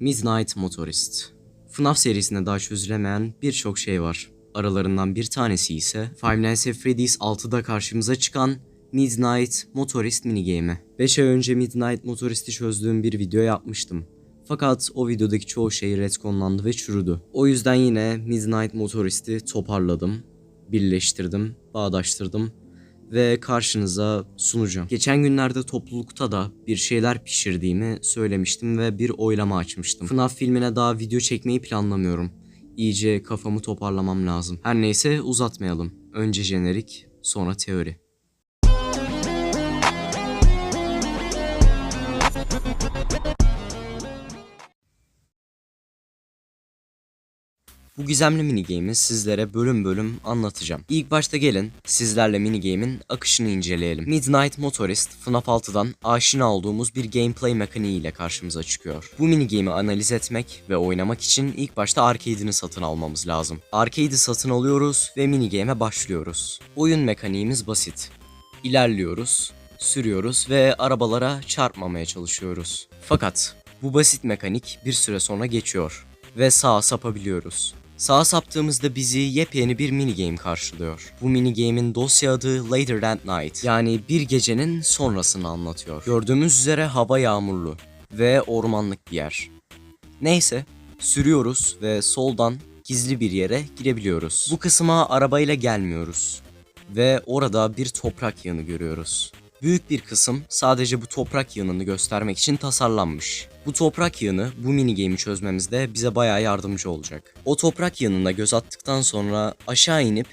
Midnight Motorist. FNAF serisinde daha çözülemeyen birçok şey var. Aralarından bir tanesi ise Five Nights at Freddy's 6'da karşımıza çıkan Midnight Motorist minigame'i. 5 ay önce Midnight Motorist'i çözdüğüm bir video yapmıştım. Fakat o videodaki çoğu şey retconlandı ve çürüdü. O yüzden yine Midnight Motorist'i toparladım, birleştirdim, bağdaştırdım ve karşınıza sunacağım. Geçen günlerde toplulukta da bir şeyler pişirdiğimi söylemiştim ve bir oylama açmıştım. FNAF filmine daha video çekmeyi planlamıyorum. İyice kafamı toparlamam lazım. Her neyse uzatmayalım. Önce jenerik, sonra teori. Bu gizemli minigame'i sizlere bölüm bölüm anlatacağım. İlk başta gelin sizlerle minigame'in akışını inceleyelim. Midnight Motorist, FNAF 6'dan aşina olduğumuz bir gameplay mekaniği ile karşımıza çıkıyor. Bu minigame'i analiz etmek ve oynamak için ilk başta arcade'ini satın almamız lazım. Arcade'i satın alıyoruz ve minigame'e başlıyoruz. Oyun mekaniğimiz basit. İlerliyoruz, sürüyoruz ve arabalara çarpmamaya çalışıyoruz. Fakat bu basit mekanik bir süre sonra geçiyor ve sağa sapabiliyoruz. Sağa saptığımızda bizi yepyeni bir minigame karşılıyor. Bu minigame'in dosya adı Later That Night yani bir gecenin sonrasını anlatıyor. Gördüğümüz üzere hava yağmurlu ve ormanlık bir yer. Neyse sürüyoruz ve soldan gizli bir yere girebiliyoruz. Bu kısma arabayla gelmiyoruz ve orada bir toprak yığını görüyoruz. Büyük bir kısım sadece bu toprak yığınını göstermek için tasarlanmış. Bu toprak yığını bu minigame'i çözmemizde bize bayağı yardımcı olacak. O toprak yığınına göz attıktan sonra aşağı inip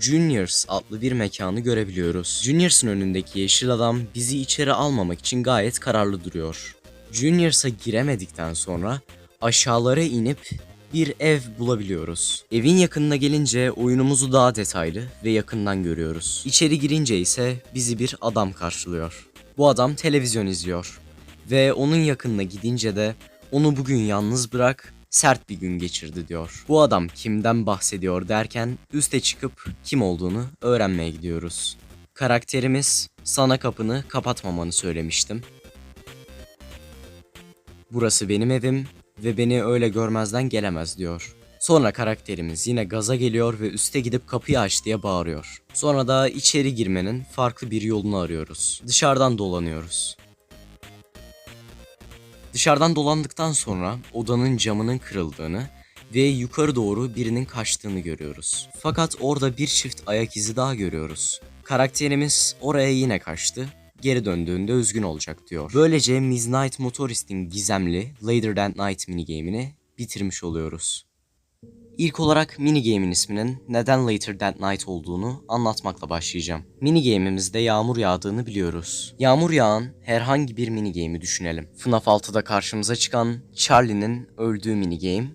Juniors adlı bir mekanı görebiliyoruz. Juniors'ın önündeki yeşil adam bizi içeri almamak için gayet kararlı duruyor. Juniors'a giremedikten sonra aşağılara inip bir ev bulabiliyoruz. Evin yakınına gelince oyunumuzu daha detaylı ve yakından görüyoruz. İçeri girince ise bizi bir adam karşılıyor. Bu adam televizyon izliyor ve onun yakınına gidince de onu bugün yalnız bırak sert bir gün geçirdi diyor. Bu adam kimden bahsediyor derken üste çıkıp kim olduğunu öğrenmeye gidiyoruz. Karakterimiz sana kapını kapatmamanı söylemiştim. Burası benim evim ve beni öyle görmezden gelemez diyor. Sonra karakterimiz yine gaza geliyor ve üste gidip kapıyı aç diye bağırıyor. Sonra da içeri girmenin farklı bir yolunu arıyoruz. Dışarıdan dolanıyoruz. Dışarıdan dolandıktan sonra odanın camının kırıldığını ve yukarı doğru birinin kaçtığını görüyoruz. Fakat orada bir çift ayak izi daha görüyoruz. Karakterimiz oraya yine kaçtı geri döndüğünde üzgün olacak diyor. Böylece Midnight Motorist'in gizemli Later Than Night minigame'ini bitirmiş oluyoruz. İlk olarak minigame'in isminin neden Later That Night olduğunu anlatmakla başlayacağım. Minigame'imizde yağmur yağdığını biliyoruz. Yağmur yağan herhangi bir minigame'i düşünelim. FNAF 6'da karşımıza çıkan Charlie'nin öldüğü minigame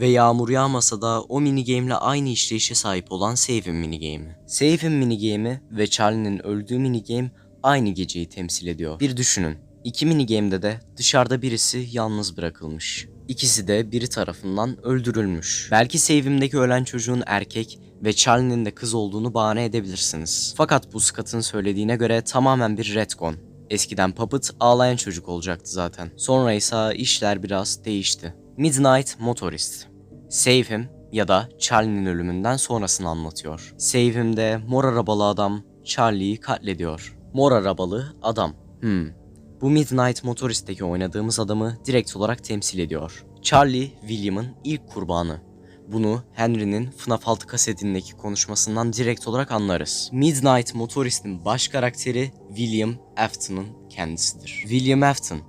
ve yağmur yağmasa da o minigame'le aynı işleyişe sahip olan Save'in minigame'i. Save'in minigame'i ve Charlie'nin öldüğü minigame aynı geceyi temsil ediyor. Bir düşünün. İki minigame'de de dışarıda birisi yalnız bırakılmış. İkisi de biri tarafından öldürülmüş. Belki save'imdeki ölen çocuğun erkek ve Charlie'nin de kız olduğunu bahane edebilirsiniz. Fakat bu Scott'ın söylediğine göre tamamen bir retcon. Eskiden Puppet ağlayan çocuk olacaktı zaten. Sonra ise işler biraz değişti. Midnight Motorist. Save Him ya da Charlie'nin ölümünden sonrasını anlatıyor. Save Him'de mor arabalı adam Charlie'yi katlediyor. Mor arabalı adam. Hmm. Bu Midnight Motorist'teki oynadığımız adamı direkt olarak temsil ediyor. Charlie, William'ın ilk kurbanı. Bunu Henry'nin FNAF 6 kasetindeki konuşmasından direkt olarak anlarız. Midnight Motorist'in baş karakteri William Afton'ın kendisidir. William Afton,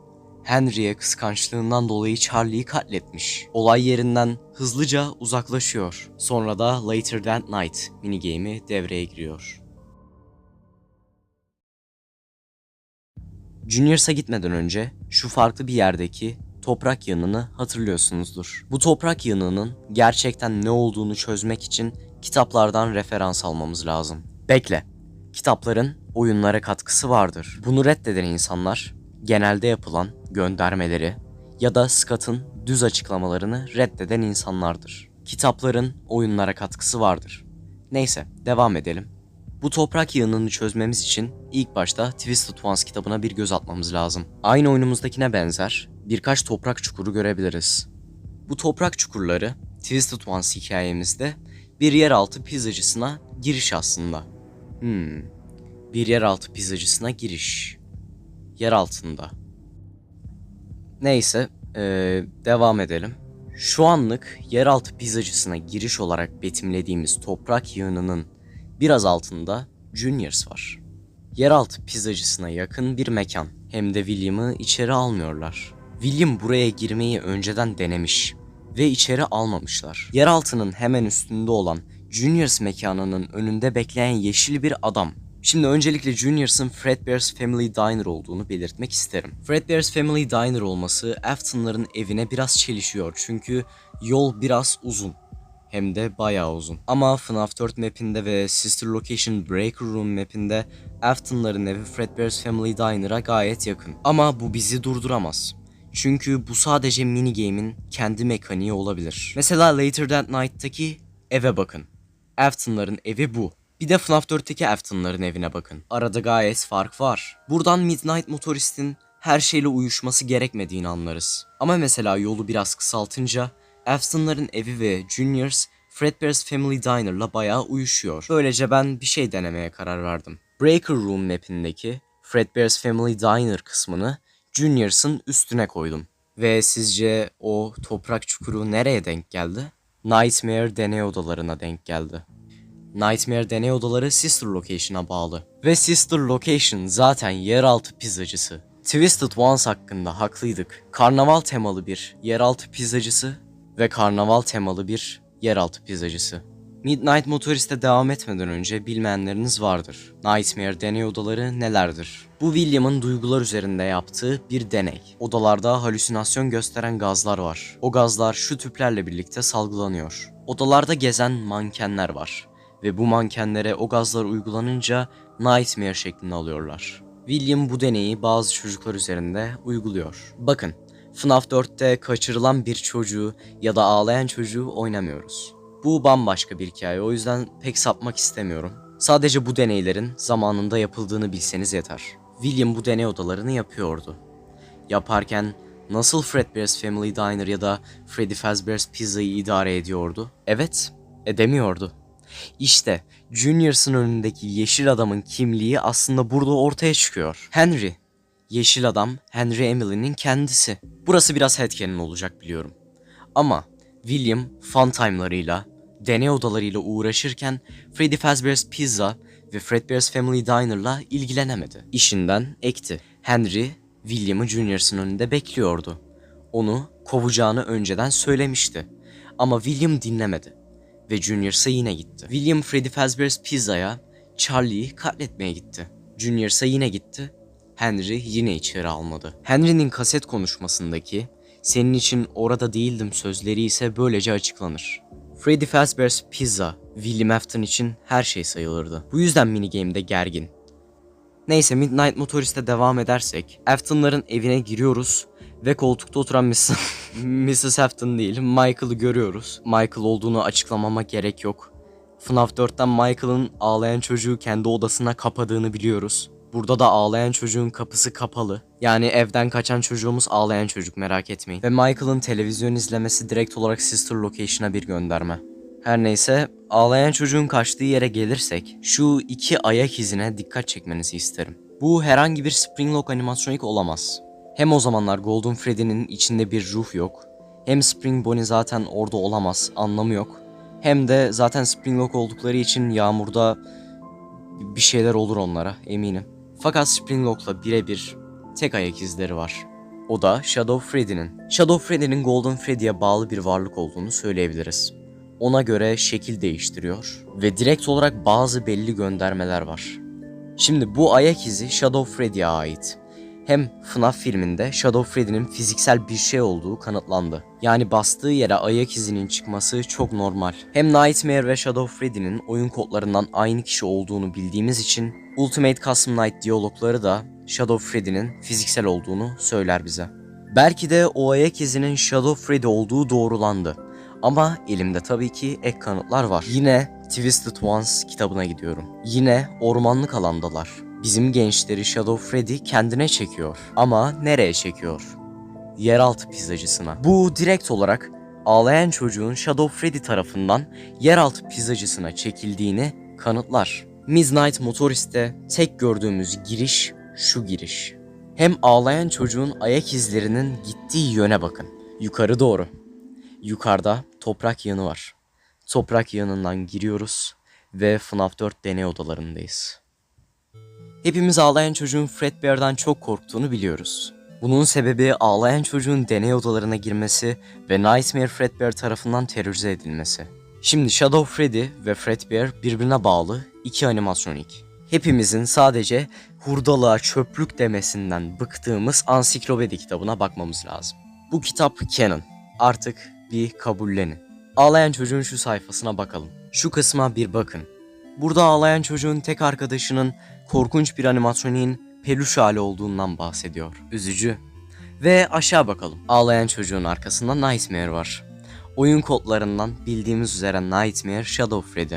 Henry'e kıskançlığından dolayı Charlie'yi katletmiş. Olay yerinden hızlıca uzaklaşıyor. Sonra da Later That Night minigame'i devreye giriyor. Junior's'a gitmeden önce şu farklı bir yerdeki toprak yığınını hatırlıyorsunuzdur. Bu toprak yığınının gerçekten ne olduğunu çözmek için kitaplardan referans almamız lazım. Bekle. Kitapların oyunlara katkısı vardır. Bunu reddeden insanlar genelde yapılan göndermeleri ya da Scott'ın düz açıklamalarını reddeden insanlardır. Kitapların oyunlara katkısı vardır. Neyse, devam edelim. Bu toprak yığınını çözmemiz için ilk başta Twisted Ones kitabına bir göz atmamız lazım. Aynı oyunumuzdakine benzer birkaç toprak çukuru görebiliriz. Bu toprak çukurları Twisted Ones hikayemizde bir yeraltı pizzacısına giriş aslında. Hmm. Bir yeraltı pizzacısına giriş. Yer altında. Neyse, eee, devam edelim. Şu anlık yeraltı pizzacısına giriş olarak betimlediğimiz toprak yığınının biraz altında Juniors var. Yeraltı pizzacısına yakın bir mekan. Hem de William'ı içeri almıyorlar. William buraya girmeyi önceden denemiş ve içeri almamışlar. Yeraltının hemen üstünde olan Juniors mekanının önünde bekleyen yeşil bir adam. Şimdi öncelikle Juniors'ın Fredbear's Family Diner olduğunu belirtmek isterim. Fredbear's Family Diner olması Afton'ların evine biraz çelişiyor çünkü yol biraz uzun. Hem de bayağı uzun. Ama FNAF 4 mapinde ve Sister Location Breaker Room mapinde Afton'ların evi Fredbear's Family Diner'a gayet yakın. Ama bu bizi durduramaz. Çünkü bu sadece minigame'in kendi mekaniği olabilir. Mesela Later That Night'taki eve bakın. Afton'ların evi bu. Bir de FNAF 4'teki Afton'ların evine bakın. Arada gayet fark var. Buradan Midnight Motorist'in her şeyle uyuşması gerekmediğini anlarız. Ama mesela yolu biraz kısaltınca Afton'ların evi ve Juniors Fredbear's Family Diner'la bayağı uyuşuyor. Böylece ben bir şey denemeye karar verdim. Breaker Room mapindeki Fredbear's Family Diner kısmını Juniors'ın üstüne koydum. Ve sizce o toprak çukuru nereye denk geldi? Nightmare deney odalarına denk geldi. Nightmare deney odaları Sister Location'a bağlı. Ve Sister Location zaten yeraltı pizzacısı. Twisted Ones hakkında haklıydık. Karnaval temalı bir yeraltı pizzacısı ve karnaval temalı bir yeraltı pizzacısı. Midnight Motorist'e devam etmeden önce bilmeyenleriniz vardır. Nightmare deney odaları nelerdir? Bu William'ın duygular üzerinde yaptığı bir deney. Odalarda halüsinasyon gösteren gazlar var. O gazlar şu tüplerle birlikte salgılanıyor. Odalarda gezen mankenler var. Ve bu mankenlere o gazlar uygulanınca Nightmare şeklini alıyorlar. William bu deneyi bazı çocuklar üzerinde uyguluyor. Bakın, FNAF 4'te kaçırılan bir çocuğu ya da ağlayan çocuğu oynamıyoruz. Bu bambaşka bir hikaye o yüzden pek sapmak istemiyorum. Sadece bu deneylerin zamanında yapıldığını bilseniz yeter. William bu deney odalarını yapıyordu. Yaparken nasıl Fredbear's Family Diner ya da Freddy Fazbear's Pizza'yı idare ediyordu? Evet, edemiyordu. İşte Junior's'ın önündeki yeşil adamın kimliği aslında burada ortaya çıkıyor. Henry. Yeşil adam Henry Emily'nin kendisi. Burası biraz headcanon olacak biliyorum. Ama William fun time'larıyla, deney odalarıyla uğraşırken Freddy Fazbear's Pizza ve Fredbear's Family Diner'la ilgilenemedi. İşinden ekti. Henry, William'ı Junior's'ın önünde bekliyordu. Onu kovacağını önceden söylemişti. Ama William dinlemedi ve Junior'sa yine gitti. William Freddy Fazbear's Pizza'ya Charlie'yi katletmeye gitti. Junior'sa yine gitti. Henry yine içeri almadı. Henry'nin kaset konuşmasındaki senin için orada değildim sözleri ise böylece açıklanır. Freddy Fazbear's Pizza, William Afton için her şey sayılırdı. Bu yüzden minigame'de gergin. Neyse Midnight Motorist'e devam edersek, Afton'ların evine giriyoruz ve koltukta oturan Miss, Mrs. Afton değil, Michael'ı görüyoruz. Michael olduğunu açıklamama gerek yok. FNAF 4'ten Michael'ın ağlayan çocuğu kendi odasına kapadığını biliyoruz. Burada da ağlayan çocuğun kapısı kapalı. Yani evden kaçan çocuğumuz ağlayan çocuk merak etmeyin. Ve Michael'ın televizyon izlemesi direkt olarak Sister Location'a bir gönderme. Her neyse, ağlayan çocuğun kaçtığı yere gelirsek, şu iki ayak izine dikkat çekmenizi isterim. Bu herhangi bir Springlock animatronik olamaz. Hem o zamanlar Golden Freddy'nin içinde bir ruh yok, hem Spring Bonnie zaten orada olamaz, anlamı yok. Hem de zaten Springlock oldukları için yağmurda bir şeyler olur onlara eminim. Fakat Springlock'la birebir tek ayak izleri var. O da Shadow Freddy'nin. Shadow Freddy'nin Golden Freddy'ye bağlı bir varlık olduğunu söyleyebiliriz. Ona göre şekil değiştiriyor ve direkt olarak bazı belli göndermeler var. Şimdi bu ayak izi Shadow Freddy'ye ait. Hem FNAF filminde Shadow Freddy'nin fiziksel bir şey olduğu kanıtlandı. Yani bastığı yere ayak izinin çıkması çok normal. Hem Nightmare ve Shadow Freddy'nin oyun kodlarından aynı kişi olduğunu bildiğimiz için Ultimate Custom Night diyalogları da Shadow Freddy'nin fiziksel olduğunu söyler bize. Belki de o ayak izinin Shadow Freddy olduğu doğrulandı. Ama elimde tabii ki ek kanıtlar var. Yine Twisted Ones kitabına gidiyorum. Yine ormanlık alandalar. Bizim gençleri Shadow Freddy kendine çekiyor. Ama nereye çekiyor? yeraltı pizzacısına. Bu direkt olarak ağlayan çocuğun Shadow Freddy tarafından yeraltı pizzacısına çekildiğini kanıtlar. Midnight Motorist'te tek gördüğümüz giriş şu giriş. Hem ağlayan çocuğun ayak izlerinin gittiği yöne bakın. Yukarı doğru. Yukarıda toprak yanı var. Toprak yanından giriyoruz ve FNAF 4 deney odalarındayız. Hepimiz ağlayan çocuğun Fredbear'dan çok korktuğunu biliyoruz. Bunun sebebi ağlayan çocuğun deney odalarına girmesi ve Nightmare Fredbear tarafından terörize edilmesi. Şimdi Shadow Freddy ve Fredbear birbirine bağlı iki animatronik. Hepimizin sadece hurdalığa çöplük demesinden bıktığımız ansiklopedi kitabına bakmamız lazım. Bu kitap canon. Artık bir kabullenin. Ağlayan çocuğun şu sayfasına bakalım. Şu kısma bir bakın. Burada ağlayan çocuğun tek arkadaşının korkunç bir animatroniğin peluş hali olduğundan bahsediyor. Üzücü. Ve aşağı bakalım. Ağlayan çocuğun arkasında Nightmare var. Oyun kodlarından bildiğimiz üzere Nightmare Shadow Freddy.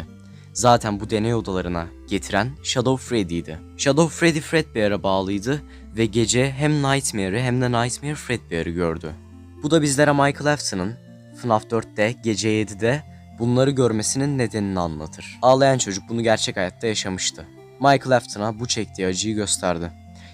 Zaten bu deney odalarına getiren Shadow Freddy'ydi. Shadow Freddy Fredbear'a bağlıydı ve gece hem Nightmare'ı hem de Nightmare Fredbear'ı gördü. Bu da bizlere Michael Afton'ın FNAF 4'te gece 7'de bunları görmesinin nedenini anlatır. Ağlayan çocuk bunu gerçek hayatta yaşamıştı. Michael Afton'a bu çektiği acıyı gösterdi.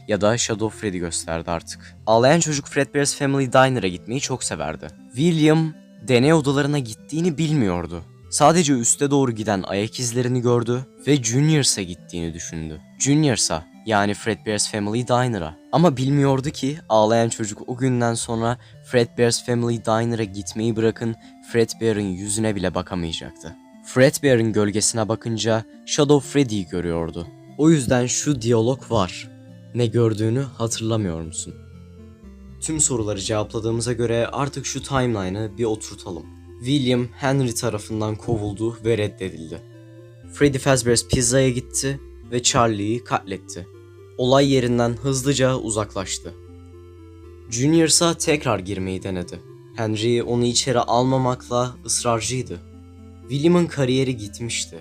Ya da Shadow Freddy gösterdi artık. Ağlayan çocuk Fredbear's Family Diner'a gitmeyi çok severdi. William deney odalarına gittiğini bilmiyordu. Sadece üste doğru giden ayak izlerini gördü ve Junior's'a gittiğini düşündü. Junior's'a yani Fredbear's Family Diner'a. Ama bilmiyordu ki ağlayan çocuk o günden sonra Fredbear's Family Diner'a gitmeyi bırakın Fredbear'ın yüzüne bile bakamayacaktı. Fredbear'ın gölgesine bakınca Shadow Freddy'yi görüyordu. O yüzden şu diyalog var. Ne gördüğünü hatırlamıyor musun? Tüm soruları cevapladığımıza göre artık şu timeline'ı bir oturtalım. William Henry tarafından kovuldu ve reddedildi. Freddy Fazbear's Pizza'ya gitti ve Charlie'yi katletti. Olay yerinden hızlıca uzaklaştı. Junior ise tekrar girmeyi denedi. Henry onu içeri almamakla ısrarcıydı. William'ın kariyeri gitmişti.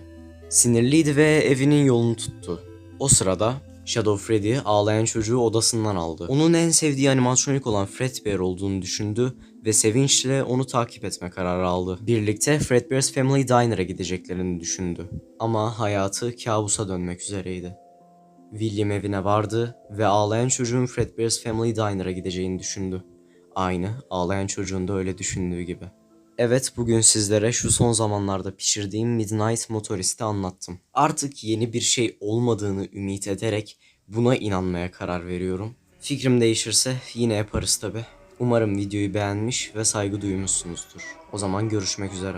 Sinirliydi ve evinin yolunu tuttu. O sırada Shadow Freddy ağlayan çocuğu odasından aldı. Onun en sevdiği animatronik olan Fredbear olduğunu düşündü ve sevinçle onu takip etme kararı aldı. Birlikte Fredbear's Family Diner'a gideceklerini düşündü. Ama hayatı kabusa dönmek üzereydi. William evine vardı ve ağlayan çocuğun Fredbear's Family Diner'a gideceğini düşündü. Aynı ağlayan çocuğun da öyle düşündüğü gibi. Evet bugün sizlere şu son zamanlarda pişirdiğim Midnight Motorist'i anlattım. Artık yeni bir şey olmadığını ümit ederek buna inanmaya karar veriyorum. Fikrim değişirse yine yaparız tabi. Umarım videoyu beğenmiş ve saygı duymuşsunuzdur. O zaman görüşmek üzere.